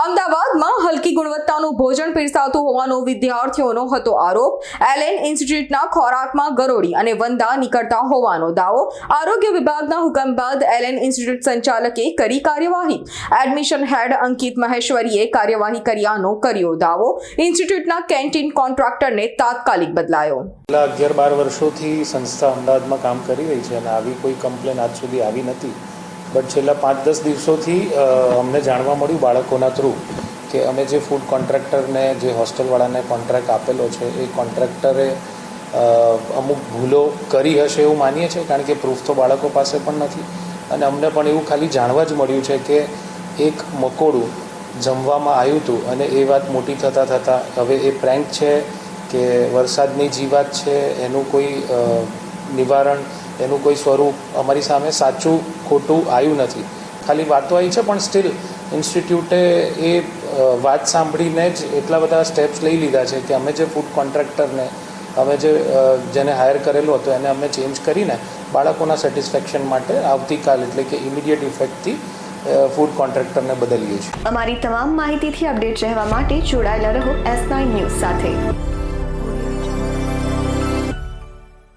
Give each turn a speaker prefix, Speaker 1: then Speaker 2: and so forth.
Speaker 1: અમદાવાદમાં હલકી ગુણવત્તાનું ભોજન પીરસાતું હોવાનો વિદ્યાર્થીઓનો હતો આરોપ. એલએન ઇન્સ્ટિટ્યૂટના ખોરાકમાં ગરોળી અને વંદા નીકળતા હોવાનો દાવો આરોગ્ય વિભાગના હુકમ બાદ એલએન ઇન્સ્ટિટ્યૂટ સંચાલકે કરી કાર્યવાહી. એડમિશન હેડ અંકિત મહેશ્વરીએ કાર્યવાહી કર્યાનો કર્યો દાવો. ઇન્સ્ટિટ્યૂટના કેન્ટીન કોન્ટ્રાક્ટરને તાત્કાલિક બદલાયો.
Speaker 2: છેલ્લા અગિયાર બાર વર્ષોથી સંસ્થા અમદાવાદમાં કામ કરી રહી છે અને આવી કોઈ કમ્પ્લેન આજ સુધી આવી નથી. બટ છેલ્લા પાંચ દસ દિવસોથી અમને જાણવા મળ્યું બાળકોના થ્રુ કે અમે જે ફૂડ કોન્ટ્રાક્ટરને જે હોસ્ટેલવાળાને કોન્ટ્રાક્ટ આપેલો છે, એ કોન્ટ્રાક્ટરે અમુક ભૂલો કરી હશે એવું માનીએ છીએ, કારણ કે પ્રૂફ તો બાળકો પાસે પણ નથી. અને અમને પણ એવું ખાલી જાણવા જ મળ્યું છે કે એક મકોડું જમવામાં આવ્યું હતું અને એ વાત મોટી થતાં થતાં, હવે એ પ્રેન્ક છે કે વરસાદની જીવાત છે, એનું કોઈ નિવારણ એનું કોઈ સ્વરૂપ અમારી સામે સાચું, ખોટું આવ્યું નથી. ખાલી વાતો આવી છે, પણ સ્ટીલ ઇન્સ્ટિટ્યૂટે એ વાત સાંભળીને જ એટલા બધા સ્ટેપ્સ લઈ લીધા છે કે અમે જે ફૂડ કોન્ટ્રાક્ટરને અમે જે જેને હાયર કરેલો હતો, એને અમે ચેન્જ કરીને બાળકોના સેટિસ્ફેક્શન માટે આવતીકાલ, એટલે કે ઇમિડિયેટ ઇફેક્ટથી ફૂડ કોન્ટ્રાક્ટરને બદલીએ છીએ.
Speaker 3: અમારી તમામ માહિતીથી અપડેટ રહેવા માટે જોડાયેલા રહો એસ નાઇન ન્યૂઝ સાથે.